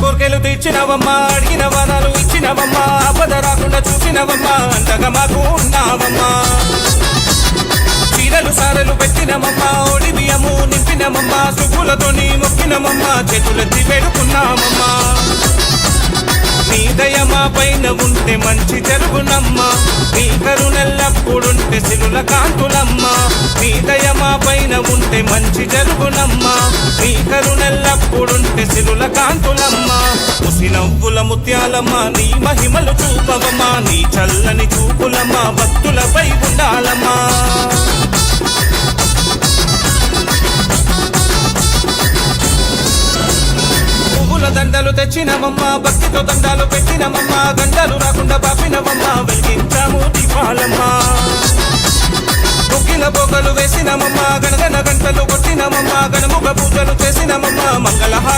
కోరికలు తెచ్చినవమ్మా అడిగిన వరాలు ఇచ్చినవమ్మా ఆపద రాకుండా చూసినవమ్మా అంతగా మాకు ఉన్నావమ్మా. చీరలు సారలు పెట్టినమమ్మా ఓడి బియ్యము నింపినమమ్మా సుబ్బులతోని మొక్కినమమ్మా చేతులెత్తి పెడుకున్నామమ్మా నీ దయమా పైన ఉంటే మంచి జరుగునమ్మా. నీ కరుణెల్లప్పుడుంటే సిరుల కాంతులమ్మా. నీ దయమా పైన ఉంటే మంచి జరుగునమ్మా. నీ కరుణెల్లప్పుడుంటే సిరుల కాంతులమ్మ. ముసి నవ్వుల ముత్యాలమ్మ నీ మహిమలు చూపవమ్మా. నీ చల్లని చూపులమ్మ భక్తులపై ఉండాలమ్మా. పువ్వుల దండలు తెచ్చినమమ్మా భక్తితో దండాలు పెట్టినమమ్మా. గంటలు రాకుండా పాపినమమ్మా వెలిగించాము దీపాలమ్మా. బొగ్గిన పొగలు వేసినమమ్మా గణగన గంటలు కొట్టినమమ్మా గణముఖ పూజలు చేసినమమ్మా. ಮಂಗಲ